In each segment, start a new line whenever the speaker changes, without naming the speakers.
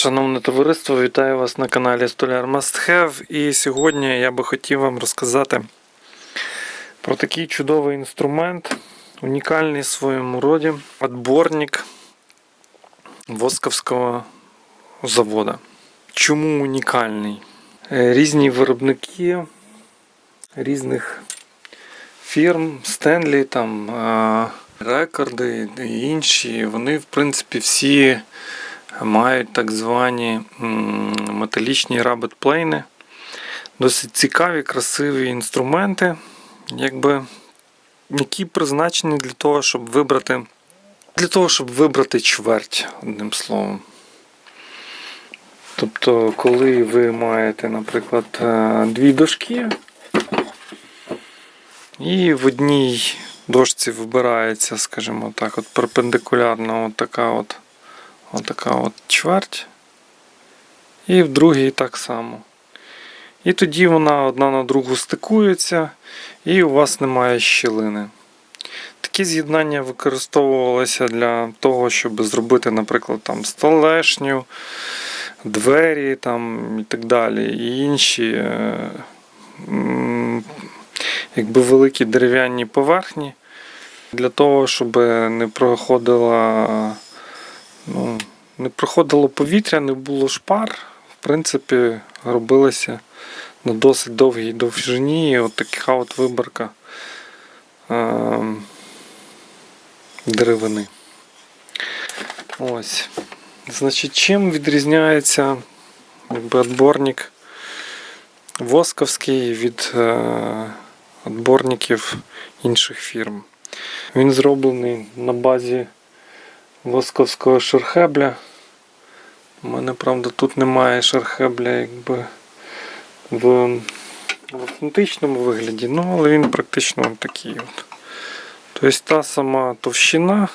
Шановне товариство, вітаю вас на каналі Столяр Must Have. І сьогодні я би хотів вам розказати про такий чудовий інструмент, унікальний в своєму роді, отборник Восковського заводу. Чому унікальний? Е, Різні виробники різних фірм, Стенлі, там, рекорди і інші, вони, в принципі, всі мають так звані металічні рабет-плейни. Досить цікаві, красиві інструменти, якби, які призначені для того, щоб вибрати для того, щоб вибрати чверть, одним словом. Тобто, коли ви маєте, наприклад, е, дві дошки, і в одній дошці вибирається, скажімо так, от перпендикулярно от така от Отака от чверть. І в другій так само. І тоді вона одна на другу стикується, і у вас немає щілини. Такі з'єднання використовувалися для того, щоб зробити, наприклад, там столешню, двері там, і так далі. І інші е, якби великі дерев'яні поверхні. Для того, щоб не проходила ну, не проходило повітря, не було шпар. В принципі, робилося на досить довгій довжині. І от така от виборка е- деревини. Ось. Значить, чим відрізняється якби, отборник восковський від е- отборників інших фірм? Він зроблений на базі восковського шерхебля. У мене, правда, тут немає шерхебля якби в, в автентичному вигляді, ну, але він практично такий. от. Тобто та сама товщина,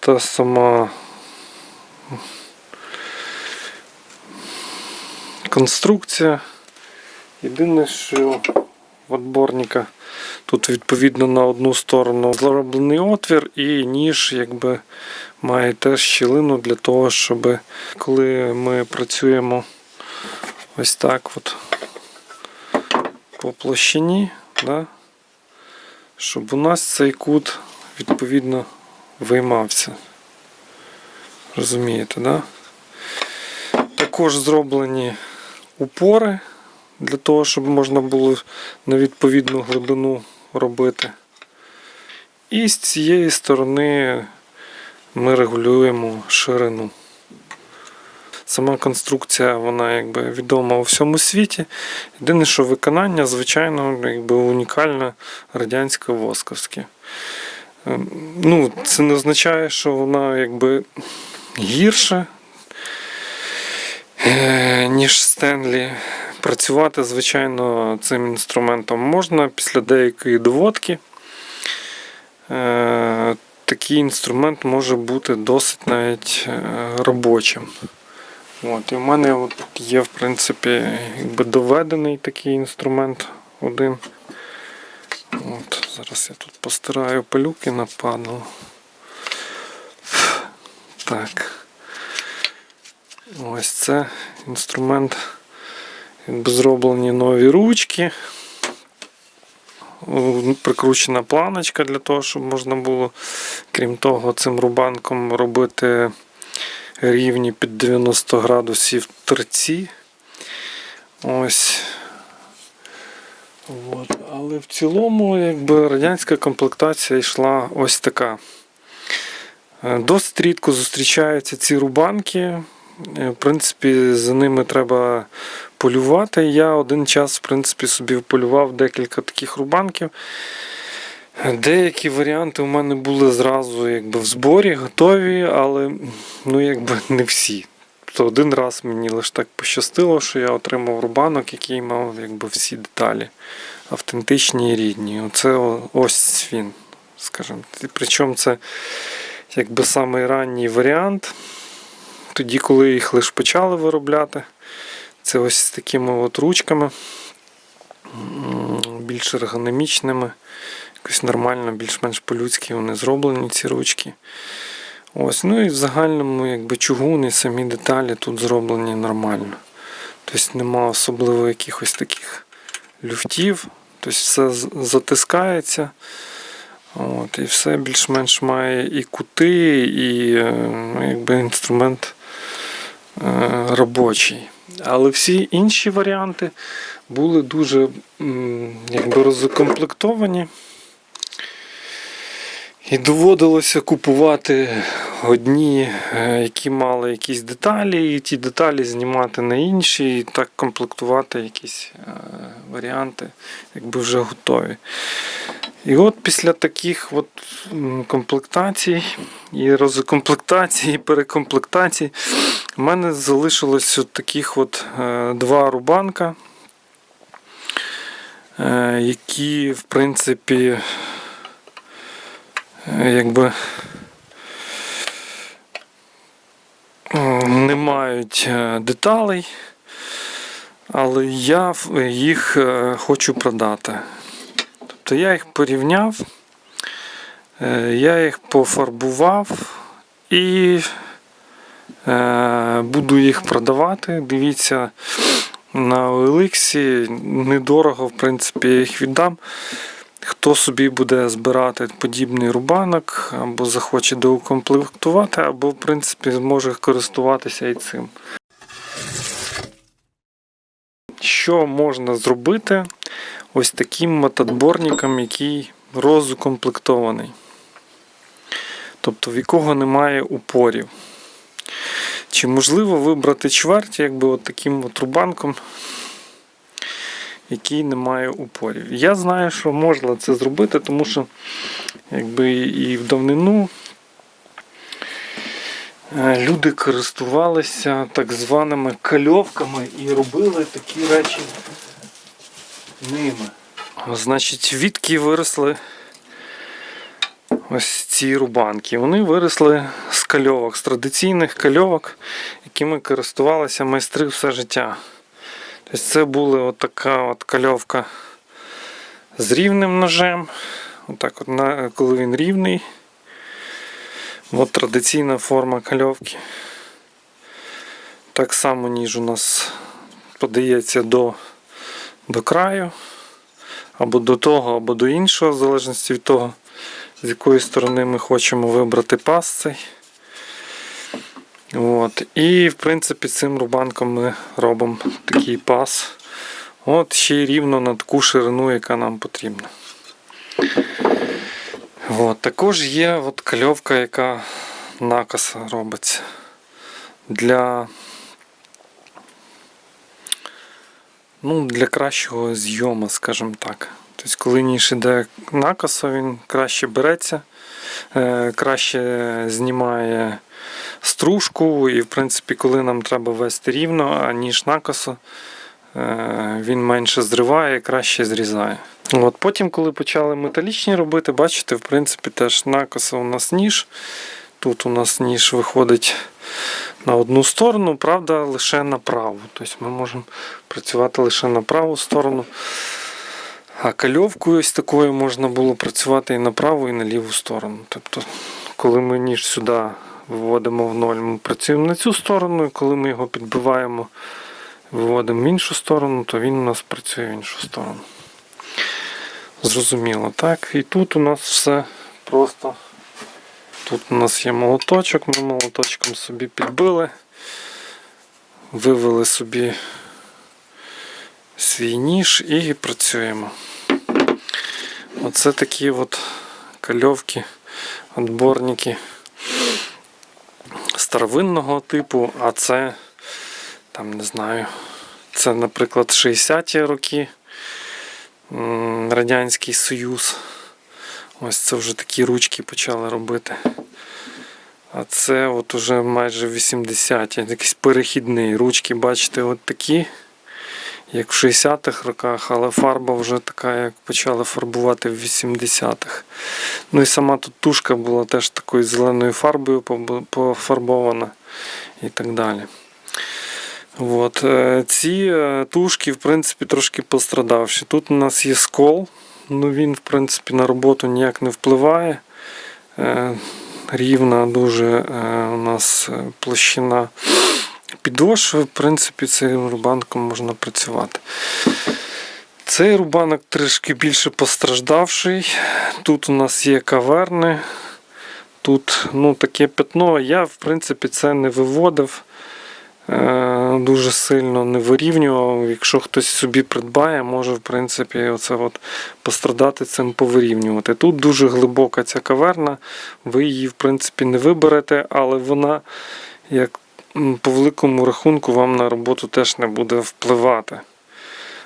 та сама конструкція. Єдине, що в отборника Тут відповідно на одну сторону зроблений отвір, і ніж якби має теж щілину для того, щоб коли ми працюємо ось так от по площині, да, щоб у нас цей кут відповідно виймався. Розумієте, да? Також зроблені упори для того, щоб можна було на відповідну глибину робити. І з цієї сторони ми регулюємо ширину. Сама конструкція вона якби відома у всьому світі. Єдине, що виконання, звичайно, якби унікальне радянське восковське. Ем, Ну, Це не означає, що вона якби гірша, е, ніж Стенлі. Працювати, звичайно, цим інструментом можна після деякої доводки. Е, Такий інструмент може бути досить навіть е, робочим. От, І в мене от є, в принципі, якби доведений такий інструмент один. От, Зараз я тут постираю пилюки нападало. Так. Ось це інструмент. Зроблені нові ручки. Прикручена планочка для того, щоб можна було, крім того, цим рубанком робити рівні під 90 градусів торці. Ось. От. Але в цілому якби, радянська комплектація йшла ось така. Е, Досить рідко зустрічаються ці рубанки. Е, В принципі, за ними треба полювати. Я один час, в принципі, собі полював декілька таких рубанків. Деякі варіанти у мене були зразу якби, в зборі, готові, але ну, якби не всі. Тобто один раз мені лише так пощастило, що я отримав рубанок, який мав якби, всі деталі автентичні і рідні. Оце ось він, скажімо. Причому це якби самий ранній варіант. Тоді, коли їх лише почали виробляти. Це ось з такими от ручками, більш ергономічними, якось нормально, більш-менш по-людськи вони зроблені ці ручки. Ось, ну і в загальному, якби чугуни, самі деталі тут зроблені нормально. Тобто нема особливо якихось таких люфтів. Тобто все затискається. От, і все більш-менш має і кути, і е, ну, якби інструмент е, робочий. Але всі інші варіанти були дуже якби розукомплектовані. І доводилося купувати одні, е, які мали якісь деталі, і ті деталі знімати на інші, і так комплектувати якісь е, варіанти, якби вже готові. І от після таких от комплектацій, і розкомплектацій, і перекомплектацій, в мене залишилось от таких от е, два рубанка, е, які, в принципі, е, якби не мають деталей, але я їх хочу продати. Тобто я їх порівняв, е, я їх пофарбував і е, буду їх продавати. Дивіться на OLX, недорого, в принципі, я їх віддам. Хто собі буде збирати подібний рубанок, або захоче доукомплектувати, або, в принципі, зможе користуватися і цим. Що можна зробити ось таким мотодборником, який розукомплектований? Тобто в якого немає упорів. Чи можливо вибрати чверть, якби от таким от рубанком, який не має упорів. Я знаю, що можна це зробити, тому що якби і в давнину е, люди користувалися так званими кальовками і робили такі речі ними. Значить, відки виросли ось ці рубанки. Вони виросли з кальовок, з традиційних кальовок, якими користувалися майстри все життя. Тобто це була от така от кальовка з рівним ножем. Отак от коли він рівний. От традиційна форма кальовки. Так само ніж у нас подається до, до краю, або до того, або до іншого, в залежності від того, з якої сторони ми хочемо вибрати пас цей. От. І в принципі цим рубанком ми робимо такий пас. От ще й рівно на таку ширину, яка нам потрібна. От. Також є от кальовка, яка накоса робиться для, ну, для кращого зйому, скажімо так. Тобто, коли ніж іде накосо, він краще береться, е, краще знімає стружку, і в принципі, коли нам треба вести рівно, а ніж е, він менше зриває, краще зрізає. От Потім, коли почали металічні робити, бачите, в принципі, теж накосо у нас ніж. Тут у нас ніж виходить на одну сторону, правда, лише на праву. Тобто ми можемо працювати лише на праву сторону. А кальовкою ось такою можна було працювати і на праву, і на ліву сторону. Тобто, коли ми ніж сюди виводимо в ноль, ми працюємо на цю сторону, і коли ми його підбиваємо, виводимо в іншу сторону, то він у нас працює в іншу сторону. Зрозуміло, так? І тут у нас все просто. Тут у нас є молоточок, ми молоточком собі підбили, вивели собі свій ніж і працюємо. Оце такі от кальовки, отборники старовинного типу, а це, там не знаю, це, наприклад, 60-ті роки, Радянський Союз. Ось це вже такі ручки почали робити. А це от уже майже 80-ті, якийсь перехідний. Ручки, бачите, от такі, як в 60-х роках, але фарба вже така, як почали фарбувати в 80-х. Ну і сама тут тушка була теж такою зеленою фарбою пофарбована і так далі. От. е, Ці е, тушки, в принципі, трошки пострадавші. Тут у нас є скол, ну він, в принципі, на роботу ніяк не впливає. Е, рівна дуже е, у нас е, площина підошви. В принципі, цим рубанком можна працювати. Цей рубанок трішки більше постраждавший. Тут у нас є каверни. Тут ну, таке пятно. Я, в принципі, це не виводив. Е, Дуже сильно не вирівнював. Якщо хтось собі придбає, може в принципі оце от пострадати цим повирівнювати. Тут дуже глибока ця каверна, ви її в принципі не виберете, але вона, як по великому рахунку, вам на роботу теж не буде впливати.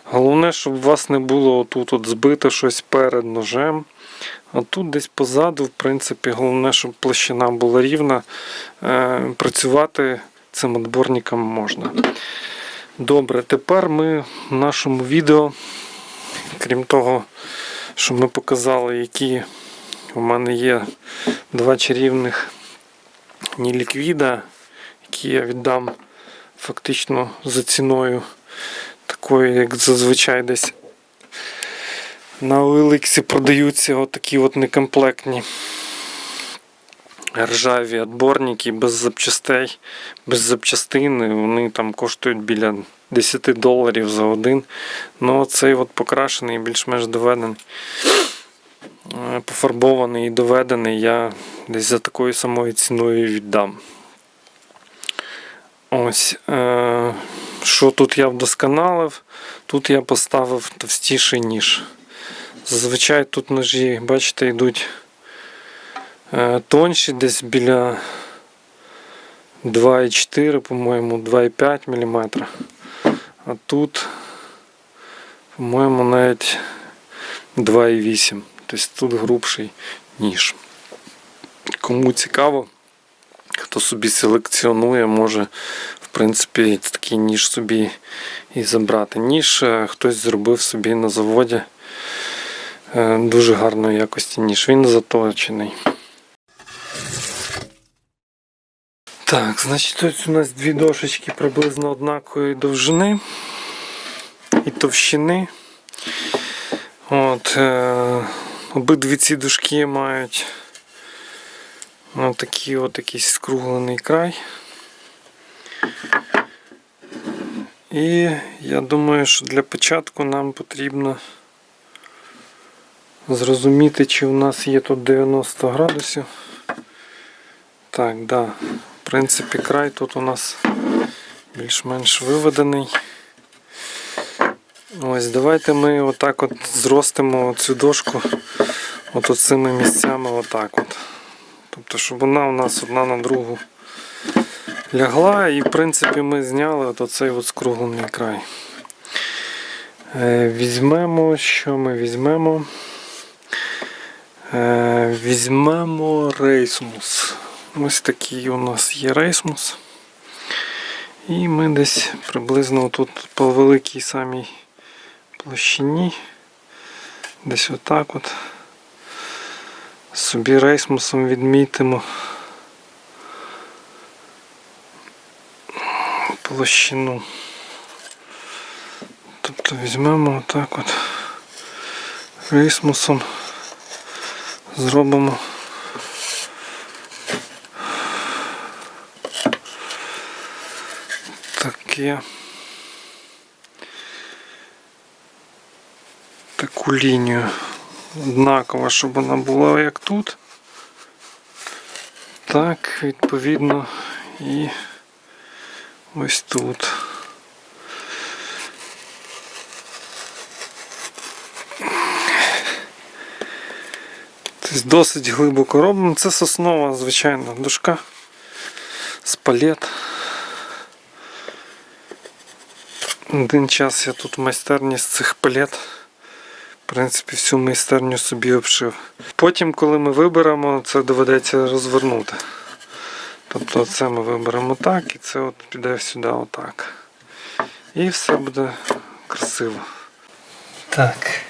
Головне, щоб у вас не було отут от збито щось перед ножем. А тут десь позаду, в принципі, головне, щоб площина була рівна. Е, працювати цим отборником можна. Добре, тепер ми в нашому відео, крім того, що ми показали, які у мене є два чарівних ніліквіда, які я віддам фактично за ціною такою, як зазвичай десь на OLX продаються отакі от некомплектні ржаві отборники без запчастей, без запчастин. Вони там коштують біля 10 доларів за один. Ну цей от покрашений, більш-менш доведений, е, пофарбований і доведений, я десь за такою самою ціною віддам. Ось. Е- що тут я вдосконалив? Тут я поставив товстіший ніж. Зазвичай тут ножі, бачите, йдуть тонші, десь біля 2,4, по-моєму, 2,5 мм. А тут, по-моєму, навіть 2,8. Тобто тут грубший ніж. Кому цікаво, хто собі селекціонує, може в принципі такий ніж собі і забрати. Ніж е, хтось зробив собі на заводі е, дуже гарної якості ніж. Він заточений. Так, значить ось у нас дві дошечки приблизно однакової довжини і товщини. От, е, обидві ці дужки мають Ось такий от якийсь скруглений край. І я думаю, що для початку нам потрібно зрозуміти, чи у нас є тут 90 градусів. Так, да. В принципі, край тут у нас більш-менш виведений. Ось, давайте ми отак от зростимо цю дошку от цими місцями отак от. Тобто, щоб вона у нас одна на другу лягла і в принципі ми зняли от оцей от скруглений край. Е, Візьмемо, що ми візьмемо? Е, Візьмемо рейсмус. Ось такий у нас є рейсмус. І ми десь приблизно тут по великій самій площині. Десь отак от собі рейсмусом відмітимо площину. Тобто візьмемо отак от рейсмусом, зробимо таке таку лінію однакова, щоб вона була як тут. Так, відповідно, і ось тут. Тобто досить глибоко робимо. Це соснова, звичайно, дошка з палет. Один час я тут в майстерні з цих палет. В принципі, всю майстерню собі обшив. Потім, коли ми виберемо, це доведеться розвернути. Тобто це ми виберемо так і це от піде сюди отак. І все буде красиво. Так.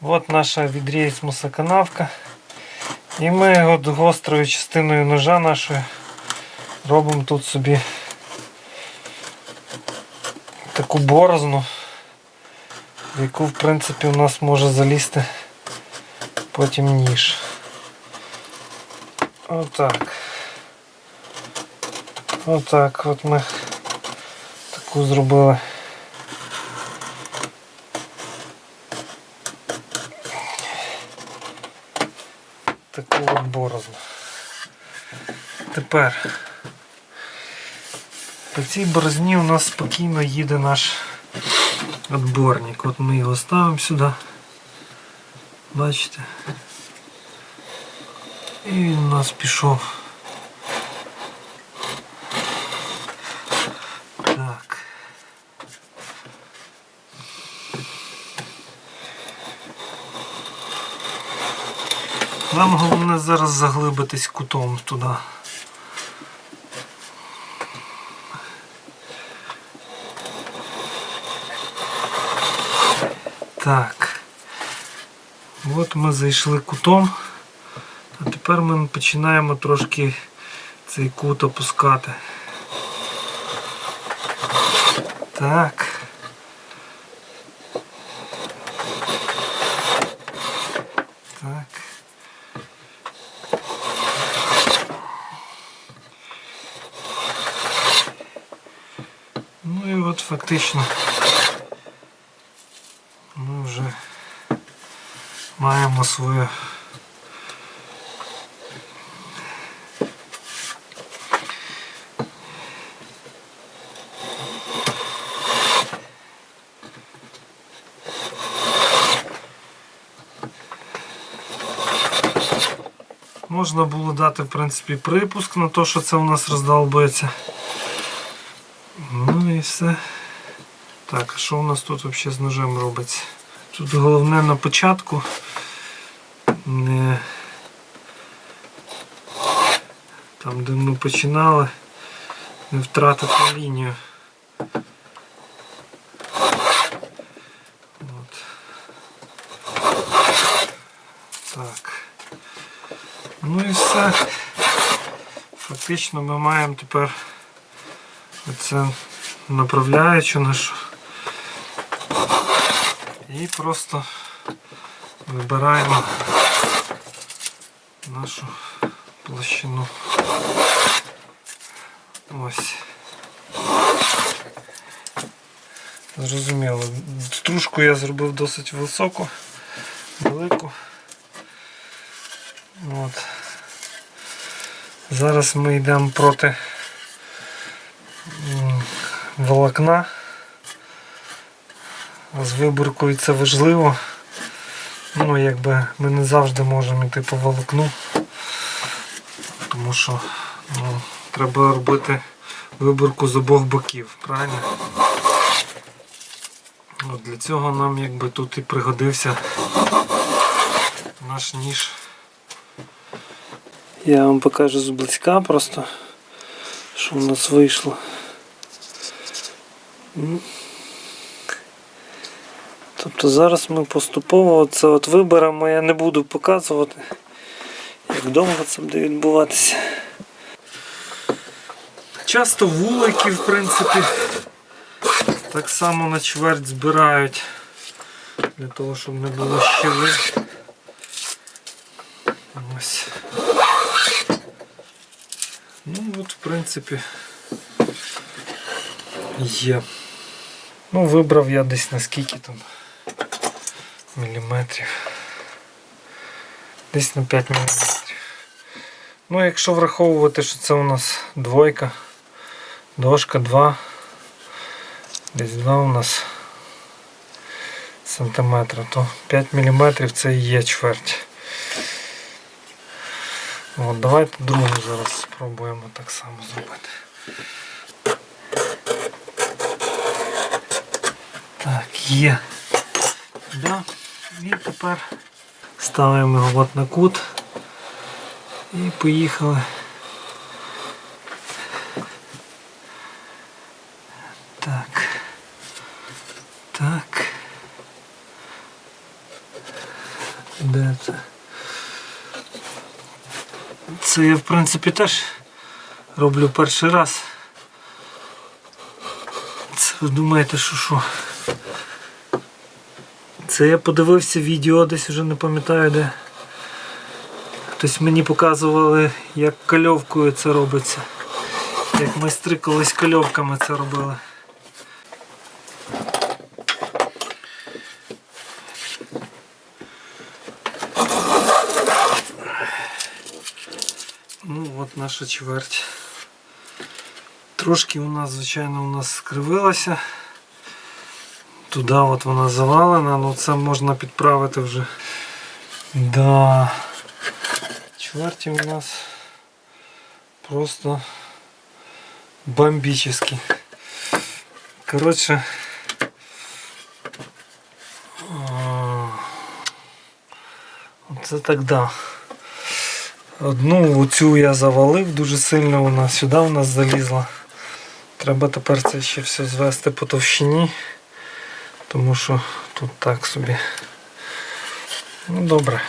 От наша від рейсмуса канавка. І ми от гострою частиною ножа нашої робимо тут собі таку борозну в яку в принципі у нас може залізти потім ніж. Отак. Отак от ми таку зробили. Таку от борозну. Тепер по цій борозні у нас спокійно їде наш отборник. От ми його ставимо сюди. Бачите? І він у нас пішов. Так. Нам головне зараз заглибитись кутом туди. Так. От ми зайшли кутом. А тепер ми починаємо трошки цей кут опускати. Так. Так. Ну і от фактично ми вже маємо свою Можна було дати, в принципі, припуск на те, що це у нас роздолбується. Ну і все. Так, що у нас тут взагалі з ножем робиться? Тут головне на початку не там, де ми починали, не втратити лінію. От. Так. Ну і все. Фактично ми маємо тепер оце направляючу нашу і просто вибираємо нашу площину. Ось. Зрозуміло. Стружку я зробив досить високу, велику. От. Зараз ми йдемо проти волокна. З виборкою це важливо. Ну, якби ми не завжди можемо йти по волокну, тому що ну, треба робити виборку з обох боків, правильно? От для цього нам якби тут і пригодився наш ніж. Я вам покажу зблизька просто, що у нас вийшло. Тобто зараз ми поступово це от виберемо, я не буду показувати, довго це буде відбуватися. Часто вулики, в принципі, так само на чверть збирають для того, щоб не було щели. Ось. Ну от, в принципі, є. Ну, вибрав я десь на скільки там міліметрів. Десь на 5 міліметрів. Ну, якщо враховувати, що це у нас двойка, дошка 2, десь 2 у нас сантиметра, то 5 міліметрів це і є чверть. От, давайте другу зараз спробуємо так само зробити. Так, є. Да. І тепер ставимо його от на кут і поїхали. Так. Так. Де це? Це я в принципі теж роблю перший раз. Це ви думаєте, що що? Це я подивився відео, десь вже не пам'ятаю де. Хтось мені показували, як кальовкою це робиться. Як майстри колись кальовками це робили. Ну от наша чверть. Трошки у нас, звичайно, у нас скривилася. Туди от вона завалена, ну це можна підправити вже. Да. Чверті у нас просто бомбический. Коротше. а, Це так да. Одну оцю я завалив дуже сильно, вона сюди у нас залізла. Треба тепер це ще все звести по товщині, тому що тут так собі. Ну добре.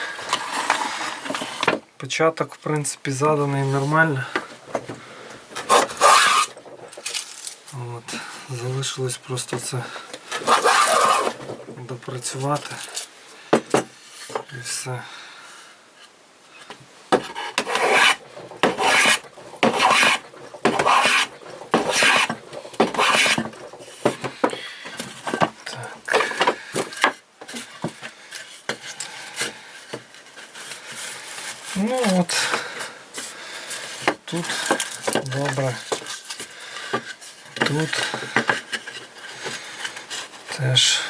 Початок, в принципі, заданий нормально. От. Залишилось просто це допрацювати. І все. Ну от тут добре. Тут теж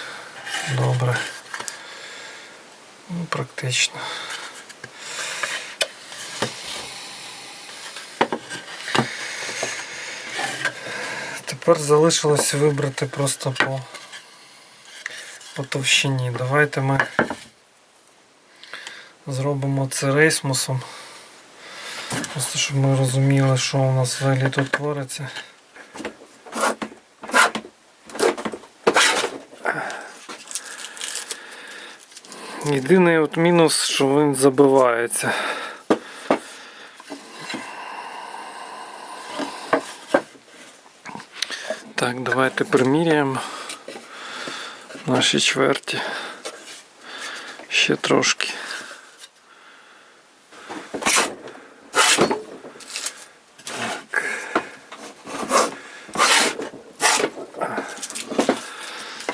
добре. Ну, практично. Тепер залишилось вибрати просто по, по товщині. Давайте ми зробимо це рейсмусом. Просто щоб ми розуміли, що у нас взагалі тут твориться. Єдиний от мінус, що він забивається. Так, давайте приміряємо наші чверті. Ще трошки.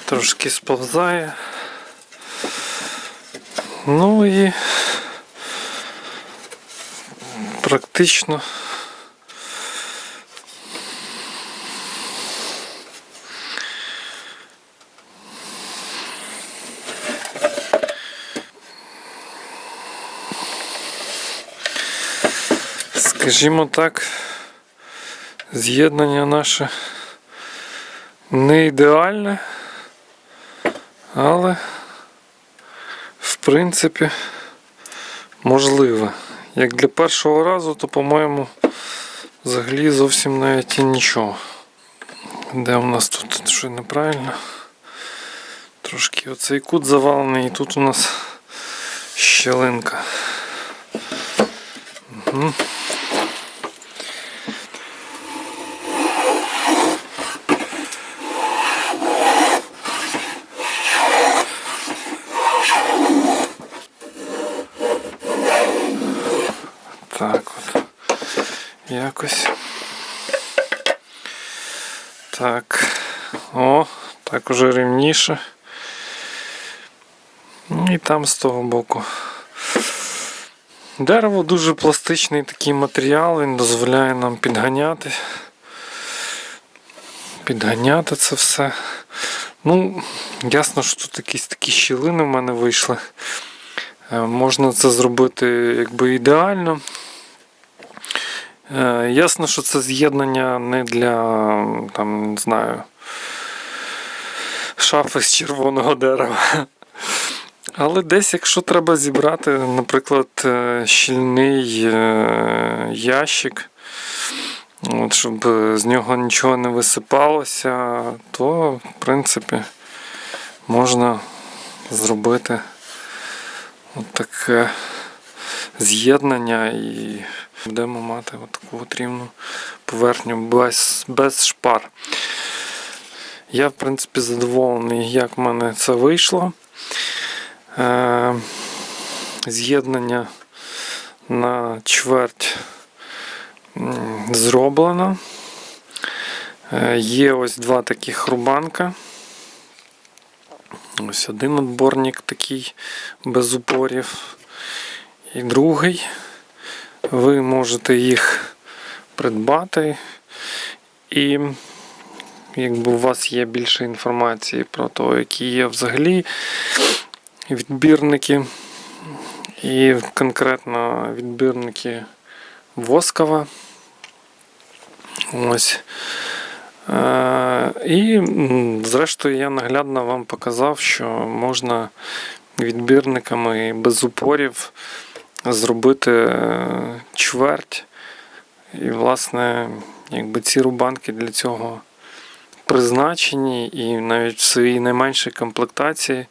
Трошки сповзає. Ну і практично скажімо так, з'єднання наше не ідеальне, але в принципі можливе. Як для першого разу, то, по-моєму, взагалі зовсім навіть і нічого. Де у нас тут що неправильно? Трошки оцей кут завалений і тут у нас щелинка. Угу. Так от. Якось. Так. О, так уже рівніше. Ну і там з того боку. Дерево дуже пластичний такий матеріал, він дозволяє нам підганяти. Підганяти це все. Ну, ясно, що тут якісь такі щілини в мене вийшли. Е, Можна це зробити якби ідеально. Е, Ясно, що це з'єднання не для там, не знаю, шафи з червоного дерева. Але десь, якщо треба зібрати, наприклад, е, щільний е, ящик, от, щоб з нього нічого не висипалося, то в принципі можна зробити от таке з'єднання і будемо мати таку от рівну поверхню без, без шпар. Я, в принципі, задоволений, як в мене це вийшло. Е, З'єднання на чверть зроблено. Е, Є ось два таких рубанка. Ось один отборник такий без упорів. І другий. Ви можете їх придбати. І якби у вас є більше інформації про те, які є взагалі відбірники. І конкретно відбірники Воскова. Ось. Е, І, зрештою, я наглядно вам показав, що можна відбірниками без упорів зробити е, чверть. І, власне, якби ці рубанки для цього призначені, і навіть в своїй найменшій комплектації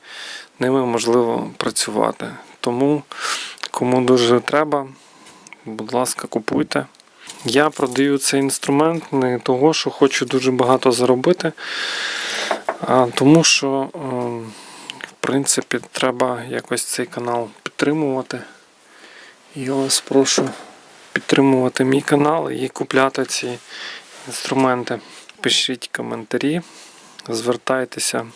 ними можливо працювати. Тому, кому дуже треба, будь ласка, купуйте. Я продаю цей інструмент не того, що хочу дуже багато заробити, а тому, що, е, в принципі, треба якось цей канал підтримувати. Я вас прошу підтримувати мій канал і купляти ці інструменти. Пишіть коментарі, звертайтеся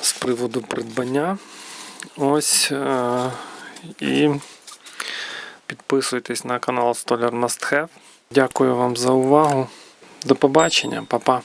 з приводу придбання. Ось е- і підписуйтесь на канал Столяр Must Have. Дякую вам за увагу. До побачення, па-па.